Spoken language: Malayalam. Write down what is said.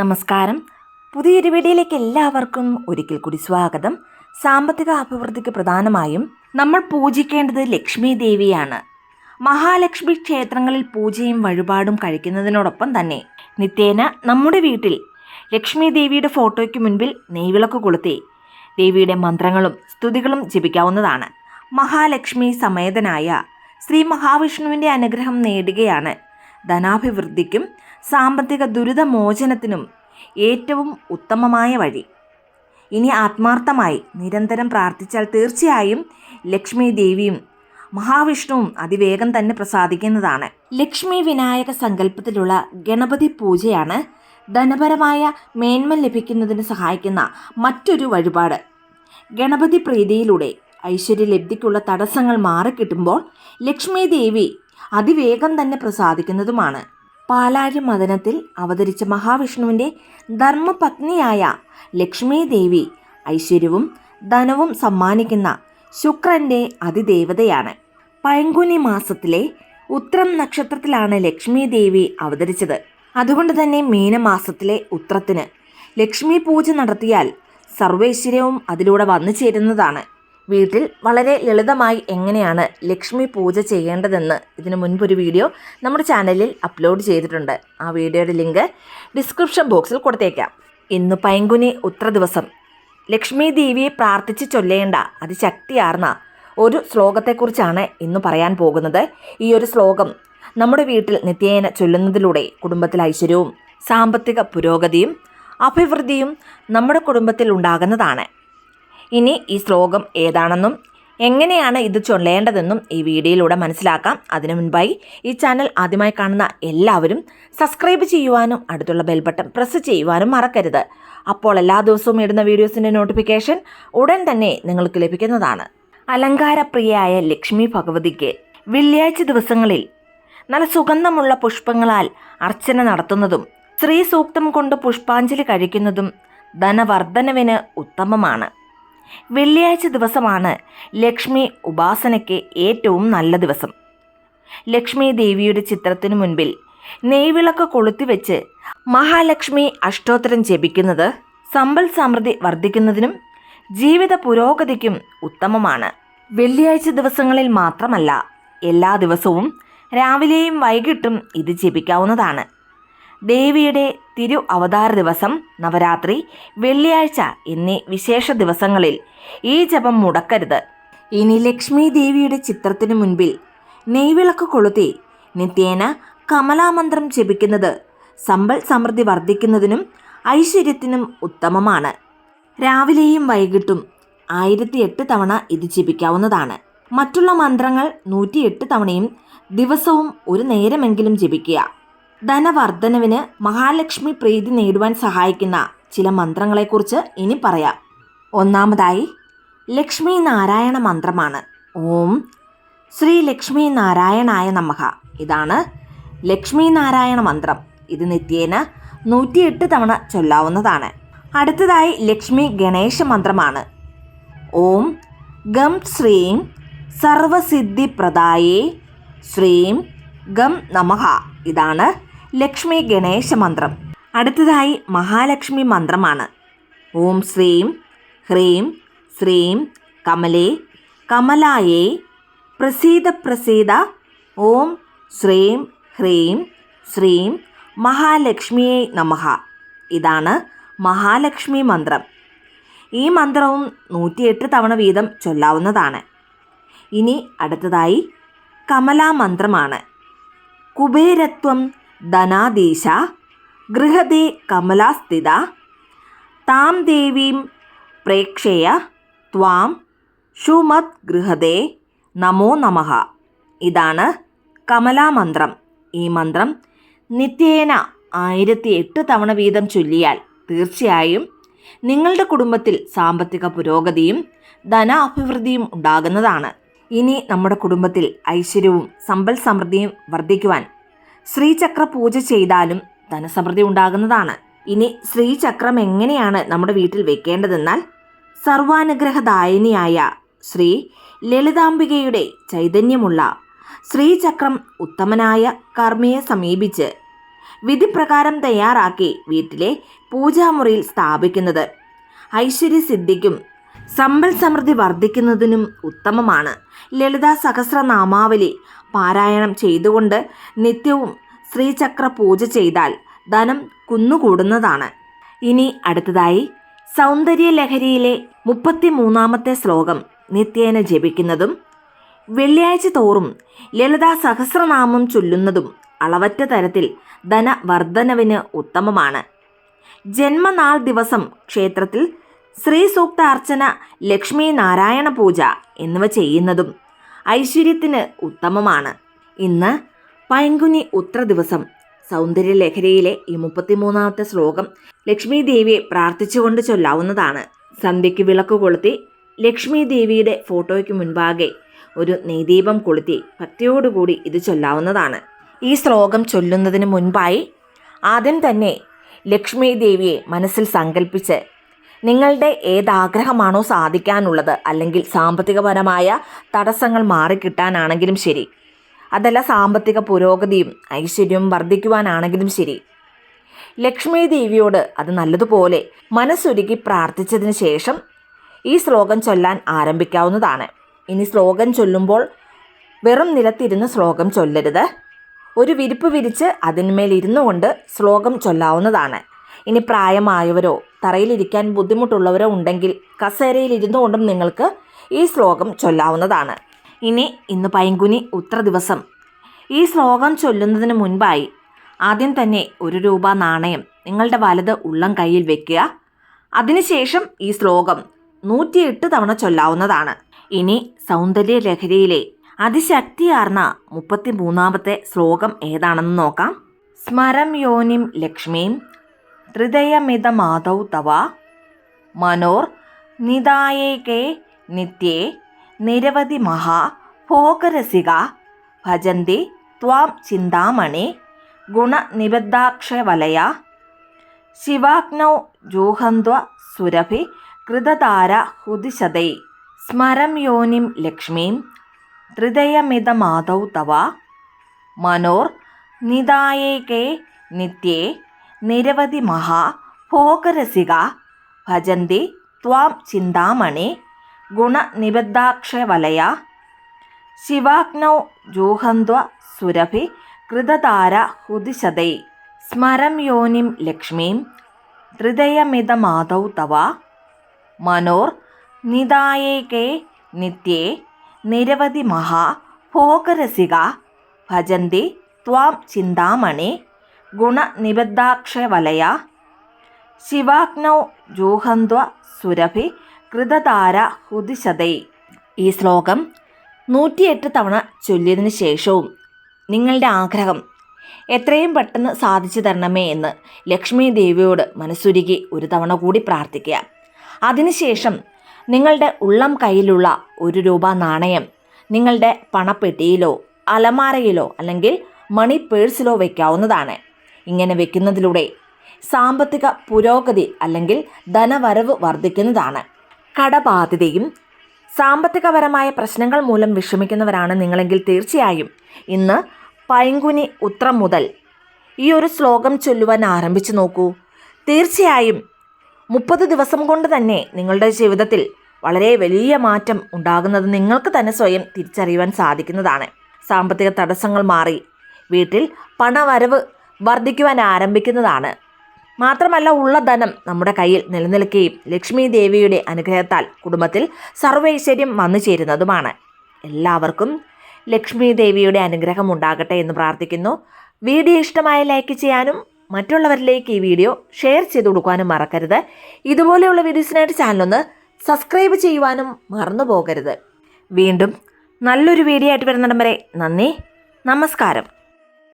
നമസ്കാരം. പുതിയൊരു വീഡിയോയിലേക്ക് എല്ലാവർക്കും ഒരിക്കൽ കൂടി സ്വാഗതം. സാമ്പത്തിക അഭിവൃദ്ധിക്ക് പ്രധാനമായും നമ്മൾ പൂജിക്കേണ്ടത് ലക്ഷ്മി ദേവിയാണ്. മഹാലക്ഷ്മി ക്ഷേത്രങ്ങളിൽ പൂജയും വഴിപാടും കഴിക്കുന്നതിനോടൊപ്പം തന്നെ നിത്യേന നമ്മുടെ വീട്ടിൽ ലക്ഷ്മി ദേവിയുടെ ഫോട്ടോയ്ക്ക് മുൻപിൽ നെയ്വിളക്ക് കൊളുത്തി ദേവിയുടെ മന്ത്രങ്ങളും സ്തുതികളും ജപിക്കാവുന്നതാണ്. മഹാലക്ഷ്മി സമേതനായ ശ്രീ മഹാവിഷ്ണുവിന്റെ അനുഗ്രഹം നേടുകയാണ്. ധനാഭിവൃദ്ധിക്കും സാമ്പത്തിക ദുരിതമോചനത്തിനും ഏറ്റവും ഉത്തമമായ വഴി. ഇനി ആത്മാർത്ഥമായി നിരന്തരം പ്രാർത്ഥിച്ചാൽ തീർച്ചയായും ലക്ഷ്മി ദേവിയും മഹാവിഷ്ണുവും അതിവേഗം തന്നെ പ്രസാദിക്കുന്നതാണ്. ലക്ഷ്മി വിനായക സങ്കല്പത്തിലുള്ള ഗണപതി പൂജയാണ് ധനപരമായ മേന്മ ലഭിക്കുന്നതിന് സഹായിക്കുന്ന മറ്റൊരു വഴിപാട്. ഗണപതി പ്രീതിയിലൂടെ ഐശ്വര്യലബ്ധിക്കുള്ള തടസ്സങ്ങൾ മാറിക്കിട്ടുമ്പോൾ ലക്ഷ്മി ദേവി അതിവേഗം തന്നെ പ്രസാദിക്കുന്നതുമാണ്. പാലാഴി മദനത്തിൽ അവതരിച്ച മഹാവിഷ്ണുവിന്റെ ധർമ്മപത്നിയായ ലക്ഷ്മി ദേവി ഐശ്വര്യവും ധനവും സമ്മാനിക്കുന്ന ശുക്രന്റെ അതിദേവതയാണ്. പൈങ്കുനി മാസത്തിലെ ഉത്രം നക്ഷത്രത്തിലാണ് ലക്ഷ്മി ദേവി അവതരിച്ചത്. അതുകൊണ്ട് തന്നെ മീനമാസത്തിലെ ഉത്രത്തിന് ലക്ഷ്മി പൂജ നടത്തിയാൽ സർവൈശ്വര്യവും അതിലൂടെ വന്നു ചേരുന്നതാണ്. വീട്ടിൽ വളരെ ലളിതമായി എങ്ങനെയാണ് ലക്ഷ്മി പൂജ ചെയ്യേണ്ടതെന്ന് ഇതിനു മുൻപൊരു വീഡിയോ നമ്മുടെ ചാനലിൽ അപ്ലോഡ് ചെയ്തിട്ടുണ്ട്. ആ വീഡിയോയുടെ ലിങ്ക് ഡിസ്ക്രിപ്ഷൻ ബോക്സിൽ കൊടുത്തേക്കാം. ഇന്ന് പൈങ്കുനി ഉത്ര ദിവസം. ലക്ഷ്മി ദേവിയെ പ്രാർത്ഥിച്ച് ചൊല്ലേണ്ട അതിശക്തിയാർന്ന ഒരു ശ്ലോകത്തെക്കുറിച്ചാണ് ഇന്ന് പറയാൻ പോകുന്നത്. ഈ ഒരു ശ്ലോകം നമ്മുടെ വീട്ടിൽ നിത്യേന ചൊല്ലുന്നതിലൂടെ കുടുംബത്തിൽ ഐശ്വര്യവും സാമ്പത്തിക പുരോഗതിയും അഭിവൃദ്ധിയും നമ്മുടെ കുടുംബത്തിൽ ഉണ്ടാകുന്നതാണ്. ഇനി ഈ ശ്ലോകം ഏതാണെന്നും എങ്ങനെയാണ് ഇത് ചൊല്ലേണ്ടതെന്നും ഈ വീഡിയോയിലൂടെ മനസ്സിലാക്കാം. അതിനു മുൻപായി ഈ ചാനൽ ആദ്യമായി കാണുന്ന എല്ലാവരും സബ്സ്ക്രൈബ് ചെയ്യുവാനും അടുത്തുള്ള ബെൽ ബട്ടൺ പ്രസ് ചെയ്യുവാനും മറക്കരുത്. അപ്പോൾ എല്ലാ ദിവസവും ഇടുന്ന വീഡിയോസിന്റെ നോട്ടിഫിക്കേഷൻ ഉടൻ തന്നെ നിങ്ങൾക്ക് ലഭിക്കുന്നതാണ്. അലങ്കാരപ്രിയയായ ലക്ഷ്മി ഭഗവതിക്ക് വെള്ളിയാഴ്ച ദിവസങ്ങളിൽ നല്ല സുഗന്ധമുള്ള പുഷ്പങ്ങളാൽ അർച്ചന നടത്തുന്നതും സ്ത്രീ സൂക്തം കൊണ്ട് പുഷ്പാഞ്ജലി കഴിക്കുന്നതും ധനവർദ്ധനവിന് ഉത്തമമാണ്. വെള്ളിയാഴ്ച ദിവസമാണ് ലക്ഷ്മി ഉപാസനയ്ക്ക് ഏറ്റവും നല്ല ദിവസം. ലക്ഷ്മി ദേവിയുടെ ചിത്രത്തിനു മുൻപിൽ നെയ്വിളക്ക് കൊളുത്തിവെച്ച് മഹാലക്ഷ്മി അഷ്ടോത്തരം ജപിക്കുന്നത് സമ്പൽ സമൃദ്ധി വർദ്ധിക്കുന്നതിനും ജീവിത പുരോഗതിക്കും ഉത്തമമാണ്. വെള്ളിയാഴ്ച ദിവസങ്ങളിൽ മാത്രമല്ല എല്ലാ ദിവസവും രാവിലെയും വൈകിട്ടും ഇത് ജപിക്കാവുന്നതാണ്. ദേവിയുടെ തിരു അവതാര ദിവസം നവരാത്രി വെള്ളിയാഴ്ച എന്നീ വിശേഷ ദിവസങ്ങളിൽ ഈ ജപം മുടക്കരുത്. ഇനി ലക്ഷ്മി ദേവിയുടെ ചിത്രത്തിനു മുൻപിൽ നെയ്വിളക്ക് കൊളുത്തി നിത്യേന കമലാമന്ത്രം ജപിക്കുന്നത് സമ്പൽ സമൃദ്ധി വർദ്ധിക്കുന്നതിനും ഐശ്വര്യത്തിനും ഉത്തമമാണ്. രാവിലെയും വൈകിട്ടും ആയിരത്തി എട്ട് തവണ ഇത് ജപിക്കാവുന്നതാണ്. മറ്റുള്ള മന്ത്രങ്ങൾ നൂറ്റിയെട്ട് തവണയും ദിവസവും ഒരു നേരമെങ്കിലും ജപിക്കുക. ധനവർദ്ധനവിന് മഹാലക്ഷ്മി പ്രീതി നേടുവാൻ സഹായിക്കുന്ന ചില മന്ത്രങ്ങളെക്കുറിച്ച് ഇനി പറയാം. ഒന്നാമതായി ലക്ഷ്മി നാരായണ മന്ത്രമാണ്. ഓം ശ്രീ ലക്ഷ്മി നാരായണായ നമഹ ഇതാണ് ലക്ഷ്മി നാരായണ മന്ത്രം. ഇത് നിത്യേന നൂറ്റിയെട്ട് തവണ ചൊല്ലാവുന്നതാണ്. അടുത്തതായി ലക്ഷ്മി ഗണേശ മന്ത്രമാണ്. ഓം ഗം ശ്രീം സർവസിദ്ധിപ്രദായേ ശ്രീം ഗം നമഹ ഇതാണ് ലക്ഷ്മി ഗണേശ മന്ത്രം. അടുത്തതായി മഹാലക്ഷ്മി മന്ത്രമാണ്. ഓം ശ്രീം ഹ്രീം ശ്രീം കമലേ കമലായേ പ്രസീത പ്രസീത ഓം ശ്രീം ഹ്രീം ശ്രീം മഹാലക്ഷ്മിയെ നമഹ ഇതാണ് മഹാലക്ഷ്മി മന്ത്രം. ഈ മന്ത്രവും നൂറ്റിയെട്ട് തവണ വീതം ചൊല്ലാവുന്നതാണ്. ഇനി അടുത്തതായി കമലാ മന്ത്രമാണ് കുബേരത്വം ധനാദീശ ഗൃഹദേ കമലാസ്ഥിത താം ദേവീം പ്രേക്ഷയ ത്വാം ഷുമത് ഗൃഹദേ നമോ നമ. ഇതാണ് കമലാമന്ത്രം. ഈ മന്ത്രം നിത്യേന ആയിരത്തി എട്ട് തവണ വീതം ചൊല്ലിയാൽ തീർച്ചയായും നിങ്ങളുടെ കുടുംബത്തിൽ സാമ്പത്തിക പുരോഗതിയും ധനാഭിവൃദ്ധിയും ഉണ്ടാകുന്നതാണ്. ഇനി നമ്മുടെ കുടുംബത്തിൽ ഐശ്വര്യവും സമ്പൽ സമൃദ്ധിയും വർദ്ധിക്കുവാൻ ശ്രീചക്ര പൂജ ചെയ്താലും ധനസമൃദ്ധി ഉണ്ടാകുന്നതാണ്. ഇനി ശ്രീചക്രം എങ്ങനെയാണ് നമ്മുടെ വീട്ടിൽ വെക്കേണ്ടതെന്നാൽ സർവാനുഗ്രഹദായിനിയായ ശ്രീ ലളിതാംബികയുടെ ചൈതന്യമുള്ള ശ്രീചക്രം ഉത്തമനായ കർമ്മിയെ സമീപിച്ച് വിധിപ്രകാരം തയ്യാറാക്കി വീട്ടിലെ പൂജാമുറിയിൽ സ്ഥാപിക്കുന്നത്. ഐശ്വര്യസിദ്ധിക്കും സമ്പൽ സമൃദ്ധി വർദ്ധിക്കുന്നതിനും ഉത്തമമാണ്. ലളിതാ സഹസ്രനാമാവലി പാരായണം ചെയ്തുകൊണ്ട് നിത്യവും ശ്രീചക്ര പൂജ ചെയ്താൽ ധനം കുന്നുകൂടുന്നതാണ്. ഇനി അടുത്തതായി സൗന്ദര്യ ലഹരിയിലെ മുപ്പത്തിമൂന്നാമത്തെ ശ്ലോകം നിത്യേന ജപിക്കുന്നതും വെള്ളിയാഴ്ച തോറും ലളിതാ സഹസ്രനാമം ചൊല്ലുന്നതും അളവറ്റ തരത്തിൽ ധനവർദ്ധനവിന് ഉത്തമമാണ്. ജന്മനാൾ ദിവസം ക്ഷേത്രത്തിൽ ശ്രീ സൂക്ത അർച്ചന ലക്ഷ്മി നാരായണ പൂജ എന്നിവ ചെയ്യുന്നതും ഐശ്വര്യത്തിന് ഉത്തമമാണ്. ഇന്ന് പൈങ്കുനി ഉത്ര ദിവസം സൗന്ദര്യ ലഹരിയിലെ ഈ മുപ്പത്തിമൂന്നാമത്തെ ശ്ലോകം ലക്ഷ്മി ദേവിയെ പ്രാർത്ഥിച്ചുകൊണ്ട് ചൊല്ലാവുന്നതാണ്. സന്ധ്യയ്ക്ക് വിളക്ക് കൊളുത്തി ലക്ഷ്മി ദേവിയുടെ ഫോട്ടോയ്ക്ക് മുൻപാകെ ഒരു നെയ്ദീപം കൊളുത്തി ഭക്തിയോടുകൂടി ഇത് ചൊല്ലാവുന്നതാണ്. ഈ ശ്ലോകം ചൊല്ലുന്നതിന് മുൻപായി ആദ്യം തന്നെ ലക്ഷ്മി ദേവിയെ മനസ്സിൽ സങ്കല്പിച്ച് നിങ്ങളുടെ ഏതാഗ്രഹമാണോ സാധിക്കാനുള്ളത്. അല്ലെങ്കിൽ സാമ്പത്തികപരമായ തടസ്സങ്ങൾ മാറിക്കിട്ടാനാണെങ്കിലും ശരി. അതല്ല സാമ്പത്തിക പുരോഗതിയും ഐശ്വര്യവും വർദ്ധിക്കുവാനാണെങ്കിലും ശരി. ലക്ഷ്മി ദേവിയോട് അത് നല്ലതുപോലെ മനസ്സൊരുക്കി പ്രാർത്ഥിച്ചതിന് ശേഷം ഈ ശ്ലോകം ചൊല്ലാൻ ആരംഭിക്കാവുന്നതാണ്. ഇനി ശ്ലോകം ചൊല്ലുമ്പോൾ വെറും നിലത്തിരുന്ന് ശ്ലോകം ചൊല്ലരുത്. ഒരു വിരിപ്പ് വിരിച്ച് അതിന്മേൽ ഇരുന്നു കൊണ്ട് ശ്ലോകം ചൊല്ലാവുന്നതാണ്. ഇനി പ്രായമായവരോ തറയിലിരിക്കാൻ ബുദ്ധിമുട്ടുള്ളവരോ ഉണ്ടെങ്കിൽ കസേരയിൽ ഇരുന്നു കൊണ്ടും നിങ്ങൾക്ക് ഈ ശ്ലോകം ചൊല്ലാവുന്നതാണ്. ഇനി ഇന്ന് പൈങ്കുനി ഉത്ര ദിവസം. ഈ ശ്ലോകം ചൊല്ലുന്നതിന് മുൻപായി ആദ്യം തന്നെ ഒരു രൂപ നാണയം നിങ്ങളുടെ വലത് ഉള്ളം കയ്യിൽ വെക്കുക. അതിനുശേഷം ഈ ശ്ലോകം നൂറ്റിയെട്ട് തവണ ചൊല്ലാവുന്നതാണ്. ഇനി സൗന്ദര്യ ലഹരിയിലെ അതിശക്തിയാർന്ന മുപ്പത്തി മൂന്നാമത്തെ ശ്ലോകം ഏതാണെന്ന് നോക്കാം. സ്മരം യോനിം ലക്ഷ്മീം ഹൃദയമിത മാധൗ തവ മനോർ നിദായേകേ നിത്യേ നിരവധി മഹാ ഭോഗരസിക. ഭജന്തി ത്വാം ചിന്താമണി. ഗുണനിബദ്ധാക്ഷവലയ ശിവാഗ്നൗ ജൂഹന്ത്വ സുരഭി കൃതതാര ഹുദിശതൈ സ്മരം യോനിം ലക്ഷ്മീം. ഹൃദയമിതമാധൗ തവ മനോർ നിദായേകേ നിത്യേ നിരവധി മഹാ ഭോഗരസിക. ഭജന്തി ത്വാം ചിന്താമണി ഗുണനിബദ്ധാക്ഷവലയ ശിവാഗ്നൗ ജൂഹന്ത്വ സുരഭി കൃതധാര ഹുദിശതൈ സ്മരം യോനിം ലക്ഷ്മീം ഹൃദയമിതമാതൗ തവ മനോർ നിദായേകേ നിത്യേ നിരവധി മഹാ ഭോഗരസിക. ഭജന്തി ത്വാം ചിന്താമണി ഗുണനിബദ്ധാക്ഷവലയ ശിവാഗ്നൗ ജൂഹന്ത്വ സുരഭി കൃതതാര ഹുദിശതൈ ഈ ശ്ലോകം നൂറ്റിയെട്ട് തവണ ചൊല്ലിയതിന് ശേഷവും നിങ്ങളുടെ ആഗ്രഹം എത്രയും പെട്ടെന്ന് സാധിച്ചു തരണമേ എന്ന് ലക്ഷ്മി ദേവിയോട് മനസ്സുരുകി ഒരു തവണ കൂടി പ്രാർത്ഥിക്കുക. അതിനുശേഷം നിങ്ങളുടെ ഉള്ളം കയ്യിലുള്ള ഒരു രൂപ നാണയം നിങ്ങളുടെ പണപ്പെട്ടിയിലോ അലമാരയിലോ അല്ലെങ്കിൽ മണി പേഴ്സിലോ വയ്ക്കാവുന്നതാണ് ഇങ്ങനെ വെക്കുന്നതിലൂടെ സാമ്പത്തിക പുരോഗതി അല്ലെങ്കിൽ ധനവരവ് വർദ്ധിക്കുന്നതാണ്. കടബാധ്യതയും സാമ്പത്തികപരമായ പ്രശ്നങ്ങൾ മൂലം വിഷമിക്കുന്നവരാണ് നിങ്ങളെങ്കിൽ തീർച്ചയായും. ഇന്ന് പൈങ്കുനി ഉത്രം മുതൽ ഈ ഒരു ശ്ലോകം ചൊല്ലുവാൻ ആരംഭിച്ചു നോക്കൂ. തീർച്ചയായും മുപ്പത് ദിവസം കൊണ്ട് തന്നെ നിങ്ങളുടെ ജീവിതത്തിൽ വളരെ വലിയ മാറ്റം ഉണ്ടാകുന്നത് നിങ്ങൾക്ക് തന്നെ സ്വയം തിരിച്ചറിയുവാൻ സാധിക്കുന്നതാണ്. സാമ്പത്തിക തടസ്സങ്ങൾ മാറി. വീട്ടിൽ പണവരവ് വർദ്ധിക്കുവാൻ ആരംഭിക്കുന്നതാണ്. മാത്രമല്ല ഉള്ള ധനം നമ്മുടെ കയ്യിൽ നിലനിൽക്കുകയും ലക്ഷ്മി ദേവിയുടെ അനുഗ്രഹത്താൽ കുടുംബത്തിൽ സർവൈശ്വര്യം വന്നു ചേരുന്നതുമാണ്. എല്ലാവർക്കും ലക്ഷ്മി ദേവിയുടെ അനുഗ്രഹം ഉണ്ടാകട്ടെ എന്ന് പ്രാർത്ഥിക്കുന്നു. വീഡിയോ ഇഷ്ടമായ ലൈക്ക് ചെയ്യാനും മറ്റുള്ളവരിലേക്ക് ഈ വീഡിയോ ഷെയർ ചെയ്ത് കൊടുക്കാനും മറക്കരുത്. ഇതുപോലെയുള്ള വീഡിയോസിനായിട്ട് ചാനലൊന്ന് സബ്സ്ക്രൈബ് ചെയ്യുവാനും മറന്നു പോകരുത്. വീണ്ടും നല്ലൊരു വീഡിയോ ആയിട്ട് വരുന്നിടം വരെ നന്ദി. നമസ്കാരം.